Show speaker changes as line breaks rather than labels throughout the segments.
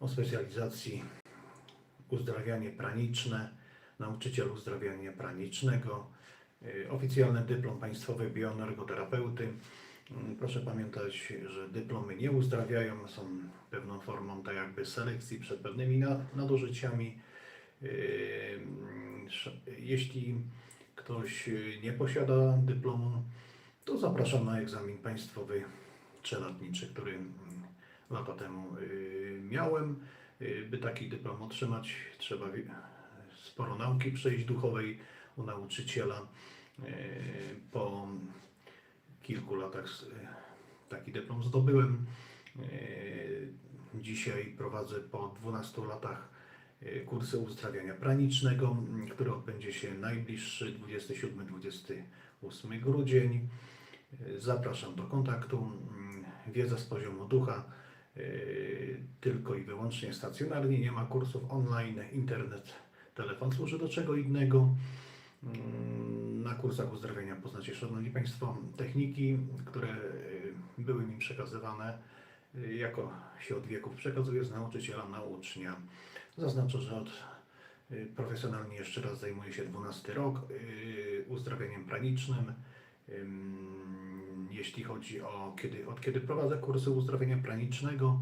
o specjalizacji uzdrawianie praniczne, nauczyciel uzdrawiania pranicznego, y, oficjalny dyplom państwowy bioenergoterapeuty. Mm, Proszę pamiętać, że dyplomy nie uzdrawiają, są pewną formą tak jakby selekcji przed pewnymi na- nadużyciami. Sz- Jeśli ktoś y, nie posiada dyplomu, to zapraszam na egzamin państwowy czeladniczy, który lata temu y, miałem. Y, By taki dyplom otrzymać, trzeba sporo nauki przejść duchowej u nauczyciela. Y, Po kilku latach taki dyplom zdobyłem. Dzisiaj prowadzę po 12 latach kursy uzdrawiania pranicznego, który odbędzie się najbliższy 27-28 grudzień. Zapraszam do kontaktu. Wiedza z poziomu ducha tylko i wyłącznie stacjonarnie, nie ma kursów online, internet, telefon służy do czego innego. Mm, Na kursach uzdrawiania poznacie, Szanowni Państwo, techniki, które y, były mi przekazywane, y, jako się od wieków przekazuje z nauczyciela na ucznia. Zaznaczę, że od profesjonalnie jeszcze raz zajmuję się 12 rok uzdrawianiem pranicznym. Jeśli chodzi o kiedy, od kiedy prowadzę kursy uzdrawiania pranicznego,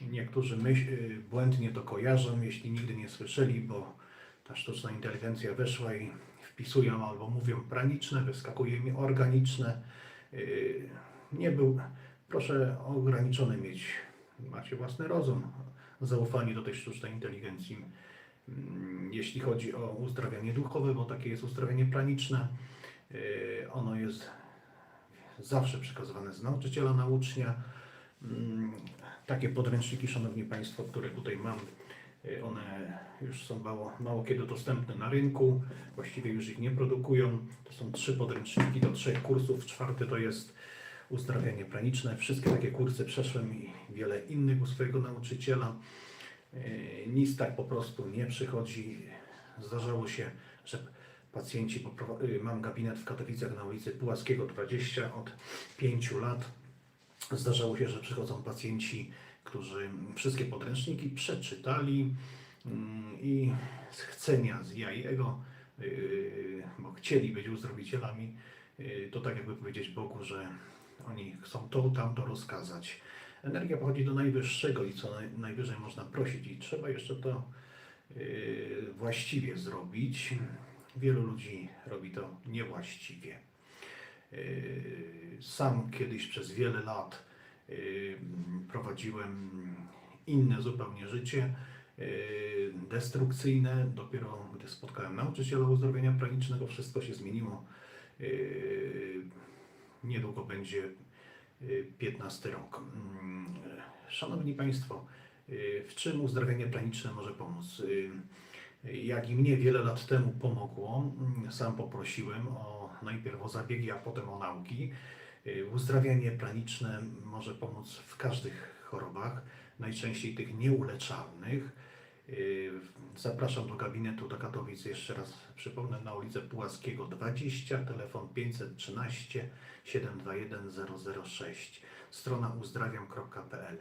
niektórzy myśl, y, błędnie to kojarzą, jeśli nigdy nie słyszeli, bo ta sztuczna inteligencja weszła i wpisują albo mówią praniczne, wyskakuje mi organiczne. Yy, Nie był, proszę ograniczony mieć, macie własny rozum, zaufanie do tej sztucznej inteligencji. Mm, Jeśli chodzi o uzdrawianie duchowe, bo takie jest uzdrawianie praniczne, ono jest zawsze przekazywane z nauczyciela na ucznia. Mm, Takie podręczniki, Szanowni Państwo, które tutaj mam, y, one już są mało, mało kiedy dostępne na rynku, właściwie już ich nie produkują. To są trzy podręczniki do trzech kursów. Czwarty to jest uzdrawianie praniczne. Wszystkie takie kursy przeszłem i wiele innych u swojego nauczyciela. Y, Nic tak po prostu nie przychodzi. Zdarzało się, że pacjenci, y, mam gabinet w Katowicach na ulicy Puławskiego 20 od 5 lat. Zdarzało się, że przychodzą pacjenci, którzy wszystkie podręczniki przeczytali mm, i z chcenia, z jajego, yy, bo chcieli być uzdrowicielami, yy, to tak jakby powiedzieć Bogu, że oni chcą to, tamto rozkazać. Energia pochodzi do najwyższego i co naj, najwyżej można prosić i trzeba jeszcze to właściwie zrobić. Wielu ludzi robi to niewłaściwie. Yy, Sam kiedyś przez wiele lat yy, prowadziłem inne zupełnie życie, yy, destrukcyjne. Dopiero gdy spotkałem nauczyciela uzdrowienia pranicznego, wszystko się zmieniło. Niedługo będzie yy, 15 rok. Mm, Szanowni Państwo, w czym uzdrawianie praniczne może pomóc? Jak i mnie wiele lat temu pomogło, mm, sam poprosiłem o najpierw o zabiegi, a potem o nauki. Y, Uzdrawianie praniczne może pomóc w każdych chorobach, najczęściej tych nieuleczalnych. Y, Zapraszam do gabinetu do Katowic, jeszcze raz przypomnę, na ulicę Pułaskiego 20, telefon 513 721 006, strona uzdrawiam.pl.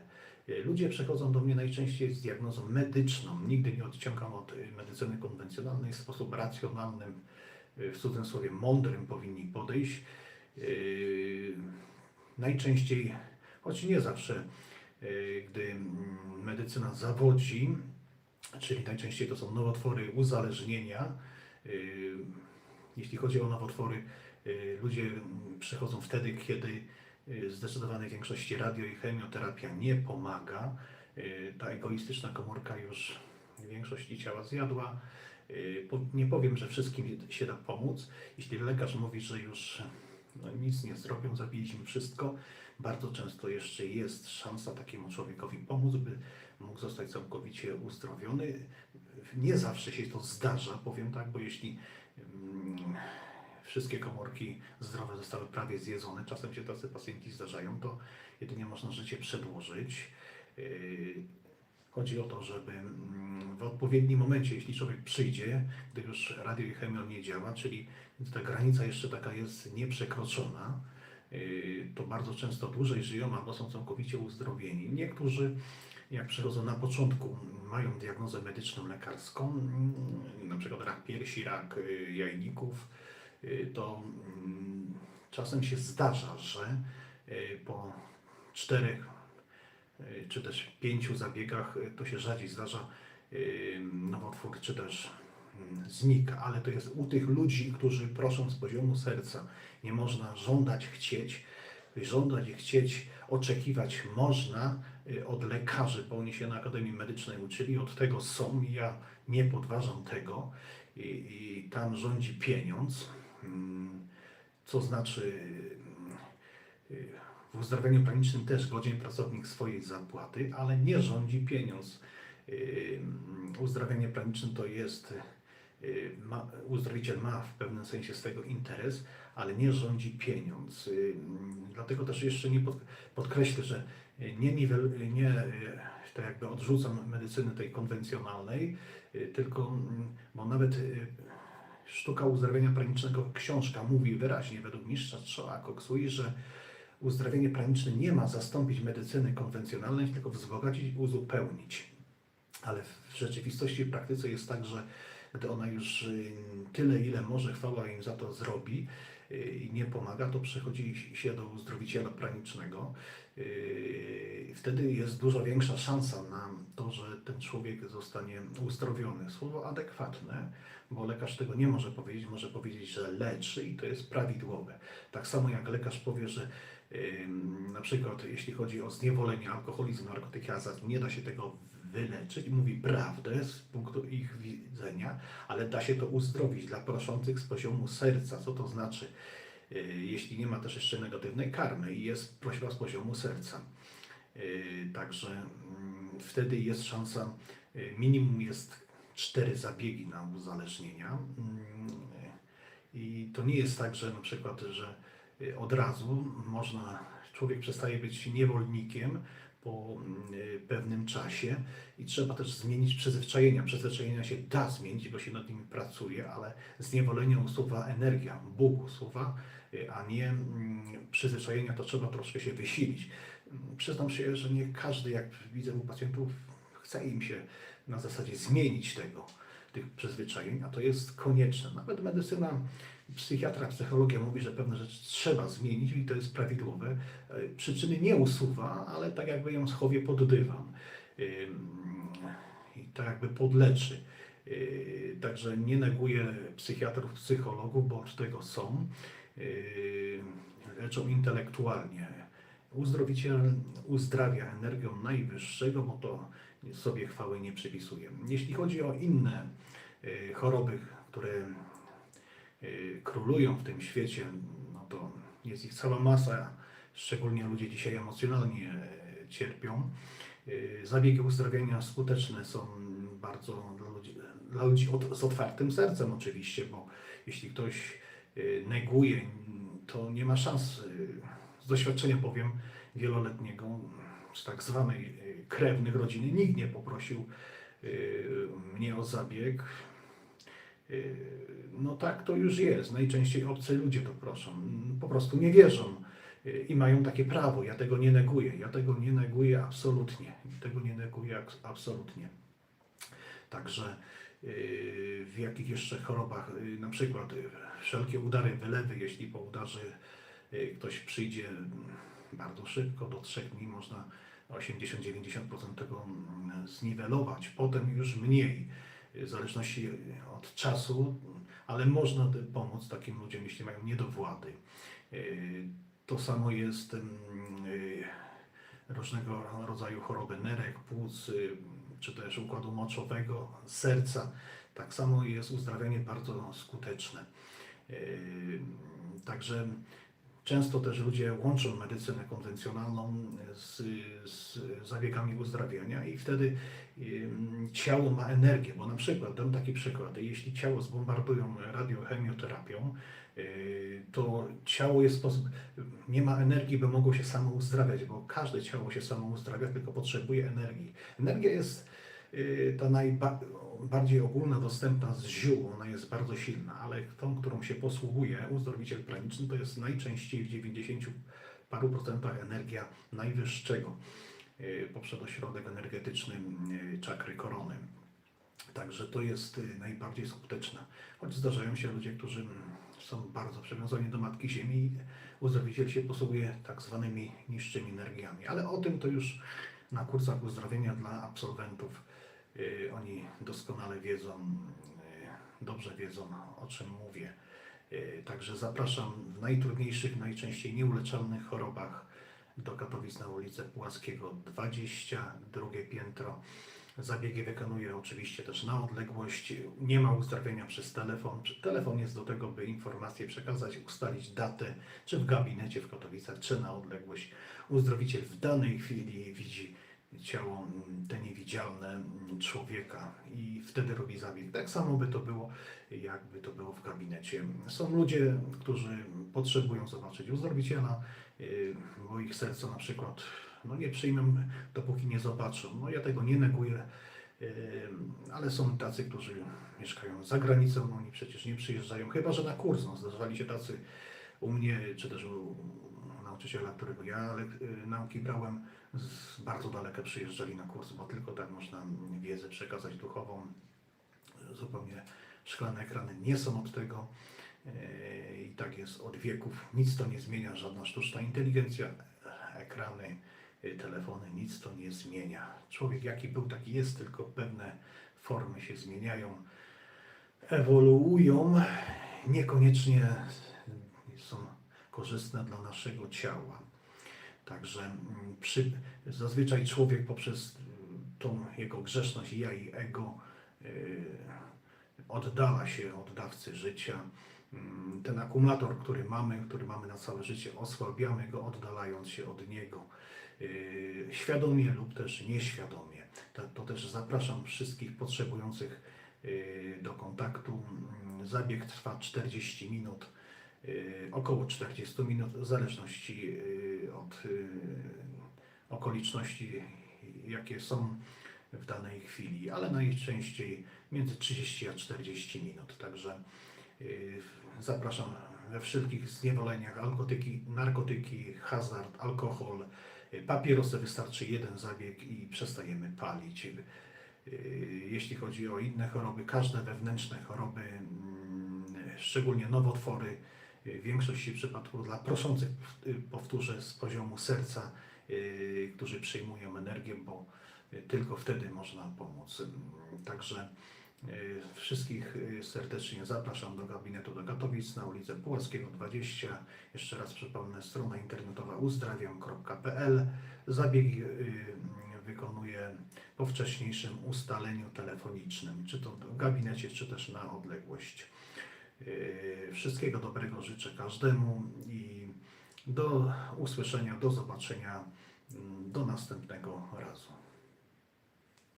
Y, Ludzie przechodzą do mnie najczęściej z diagnozą medyczną. Nigdy nie odciągam od y, medycyny konwencjonalnej. W sposób racjonalnym, y, w cudzysłowie mądrym powinni podejść. Najczęściej, choć nie zawsze, gdy mm, medycyna zawodzi, czyli najczęściej to są nowotwory uzależnienia. Jeśli chodzi o nowotwory, ludzie mm, przychodzą wtedy, kiedy zdecydowanej większości radio i chemioterapia nie pomaga. Yy, Ta egoistyczna komórka już większości ciała zjadła. Po- Nie powiem, że wszystkim się da pomóc. Jeśli lekarz mówi, że już no, nic nie zrobią, zabiliśmy wszystko, bardzo często jeszcze jest szansa takiemu człowiekowi pomóc, by mógł zostać całkowicie uzdrowiony. Nie zawsze się to zdarza, powiem tak, bo jeśli mm, wszystkie komórki zdrowe zostały prawie zjedzone, czasem się tacy pacjenci zdarzają, to jedynie można życie przedłużyć. Yy, Chodzi o to, żeby mm, w odpowiednim momencie, jeśli człowiek przyjdzie, gdy już radio i chemio nie działa, czyli ta granica jeszcze taka jest nieprzekroczona, yy, to bardzo często dłużej żyją albo są całkowicie uzdrowieni. Niektórzy jak przychodzą na początku, mają diagnozę medyczną, lekarską, mm, na przykład rak piersi, rak y, jajników, to mm, czasem się zdarza, że y, po czterech y, czy też pięciu zabiegach y, to się rzadziej zdarza y, nowotwór, czy też mm, znika, ale to jest u tych ludzi, którzy proszą z poziomu serca. Nie można żądać, chcieć. Żądać i chcieć, oczekiwać można y, od lekarzy, bo oni się na Akademii Medycznej uczyli, od tego są ja nie podważam tego. I, i tam rządzi pieniądz, co znaczy y, w uzdrawianiu planicznym też godzien pracownik swojej zapłaty, ale nie rządzi pieniądz. Y, Uzdrawianie planiczne to jest, y, ma, uzdrowiciel ma w pewnym sensie z tego interes, ale nie rządzi pieniądz. Dlatego też jeszcze nie pod, podkreślę, że nie, niwel, nie y, tak jakby odrzucam medycyny tej konwencjonalnej, tylko, mm, bo nawet Sztuka uzdrawiania pranicznego, książka mówi wyraźnie według mistrza Trzoła Koksui, że uzdrawienie praniczne nie ma zastąpić medycyny konwencjonalnej, tylko wzbogacić i uzupełnić. Ale w rzeczywistości, w praktyce jest tak, że gdy ona już y, tyle, ile może, chwała im za to zrobi y, i nie pomaga, to przechodzi się do uzdrowiciela pranicznego. Y, Wtedy jest dużo większa szansa na to, że ten człowiek zostanie uzdrowiony. Słowo adekwatne, bo lekarz tego nie może powiedzieć, może powiedzieć, że leczy i to jest prawidłowe. Tak samo jak lekarz powie, że na przykład jeśli chodzi o zniewolenie, alkoholizm, narkotyki, hazard, nie da się tego wyleczyć, mówi prawdę z punktu ich widzenia, ale da się to uzdrowić dla proszących z poziomu serca. Co to znaczy? Y, Jeśli nie ma też jeszcze negatywnej karmy i jest prośba z poziomu serca. Y, Także mm, wtedy jest szansa, y, minimum jest cztery zabiegi na uzależnienia. Mm, I to nie jest tak, że na przykład, że od razu można, człowiek przestaje być niewolnikiem po y, pewnym czasie i trzeba też zmienić przyzwyczajenia. Przyzwyczajenia się da zmienić, bo się nad nimi pracuje, ale zniewolenie usuwa energia, Bóg usuwa, y, a nie mm, przyzwyczajenia, to trzeba troszkę się wysilić. Mm, Przyznam się, że nie każdy, jak widzę u pacjentów, chce im się na zasadzie zmienić tego, tych przyzwyczajeń, a to jest konieczne. Nawet medycyna, psychiatra, psychologia mówi, że pewne rzeczy trzeba zmienić i to jest prawidłowe. E, Przyczyny nie usuwa, ale tak jakby ją schowie pod dywan i tak jakby podleczy. Yy, Także nie neguję psychiatrów, psychologów, bo od tego są. Yy, Leczą intelektualnie. Uzdrowiciel uzdrawia energią najwyższego, bo to sobie chwały nie przypisuje. Jeśli chodzi o inne y, choroby, które królują w tym świecie, no to jest ich cała masa, szczególnie ludzie dzisiaj emocjonalnie y, cierpią. Y, Zabiegi uzdrawiania skuteczne są bardzo dla ludzi, dla ludzi od, z otwartym sercem oczywiście, bo jeśli ktoś y, neguje, to nie ma szans. y, Z doświadczenia powiem wieloletniego, z tak zwanej y, krewnych rodziny, nikt nie poprosił y, mnie o zabieg. Y, No tak to już jest. Najczęściej obcy ludzie to proszą. Po prostu nie wierzą y, i mają takie prawo. Ja tego nie neguję. Ja tego nie neguję absolutnie. Tego nie neguję absolutnie. Także y, w jakich jeszcze chorobach, na przykład wszelkie udary, wylewy, jeśli po udarze ktoś przyjdzie mm, bardzo szybko, do trzech dni można 80-90% tego mm, zniwelować, potem już mniej, w zależności od czasu, ale można pomóc takim ludziom, jeśli mają niedowłady. Y, To samo jest mm, y, różnego rodzaju choroby nerek, płuc, y, czy też układu moczowego, serca. Tak samo jest uzdrawianie bardzo skuteczne. Y, Także często też ludzie łączą medycynę konwencjonalną z, z zabiegami uzdrawiania i wtedy ciało ma energię, bo na przykład, dam taki przykład, jeśli ciało zbombardują radiochemioterapią, y, to ciało jest, nie ma energii, by mogło się samo uzdrawiać, bo każde ciało się samo uzdrawia, tylko potrzebuje energii. Energia jest ta najbardziej ogólna, dostępna z ziół, ona jest bardzo silna, ale tą, którą się posługuje uzdrowiciel praniczny, to jest najczęściej w 90 paru procentach energia najwyższego. y, poprzez ośrodek energetyczny y, czakry korony. Także to jest y, najbardziej skuteczne. Choć zdarzają się ludzie, którzy mm, są bardzo przywiązani do Matki Ziemi uzdrowiciel się posługuje tak zwanymi niższymi energiami. Ale o tym to już na kursach uzdrowienia dla absolwentów y, oni doskonale wiedzą, y, dobrze wiedzą o czym mówię. Y, Także zapraszam w najtrudniejszych, najczęściej nieuleczalnych chorobach do Katowic na ulicę Pułackiego 20, drugie piętro. Zabiegi wykonuję oczywiście też na odległość. Nie ma uzdrawiania przez telefon. Telefon jest do tego, by informacje przekazać, ustalić datę, czy w gabinecie w Katowicach, czy na odległość. Uzdrowiciel w danej chwili widzi ciało te niewidzialne mm, człowieka i wtedy robi zabieg. Tak samo by to było, jakby to było w gabinecie. Są ludzie, którzy potrzebują zobaczyć uzdrowiciela, yy, bo ich serce na przykład no nie przyjmą, dopóki nie zobaczą. No ja tego nie neguję, yy, ale są tacy, którzy mieszkają za granicą, oni przecież nie przyjeżdżają, chyba że na kurs. No, zdarzali się tacy u mnie, czy też u nauczyciela, którego ja lek- nauki brałem, z bardzo daleka przyjeżdżali na kurs, bo tylko tak można wiedzę przekazać duchową. Zupełnie szklane ekrany nie są od tego. Yy, I tak jest od wieków. Nic to nie zmienia, żadna sztuczna inteligencja, ekrany, yy, telefony, nic to nie zmienia. Człowiek jaki był, taki jest, tylko pewne formy się zmieniają, ewoluują, niekoniecznie korzystne dla naszego ciała. Także mm, przy, zazwyczaj człowiek poprzez y, tą jego grzeszność ja i ego y, oddala się od dawcy życia. Mm, Ten akumulator, który mamy, który mamy na całe życie, osłabiamy go, oddalając się od niego. Y, Świadomie lub też nieświadomie. To, też zapraszam wszystkich potrzebujących y, do kontaktu. Mm, Zabieg trwa 40 minut około 40 minut, w zależności y, od y, okoliczności, jakie są w danej chwili, ale najczęściej między 30 a 40 minut. Także y, zapraszam we wszelkich zniewoleniach, alkotyki, narkotyki, hazard, alkohol, y, papierosy, wystarczy jeden zabieg i przestajemy palić. Y, Jeśli chodzi o inne choroby, każde wewnętrzne choroby, mm, szczególnie nowotwory, większości przypadków dla proszących, y, powtórzę, z poziomu serca, y, którzy przyjmują energię, bo y, tylko wtedy można pomóc. Ym, Także wszystkich serdecznie zapraszam do gabinetu do Katowic na ulicę Pułackiego 20. Jeszcze raz przypomnę, strona internetowa uzdrawiam.pl. Zabiegi wykonuję po wcześniejszym ustaleniu telefonicznym, czy to w gabinecie, czy też na odległość. Yy, Wszystkiego dobrego życzę każdemu i do usłyszenia, do zobaczenia, mm, do następnego razu.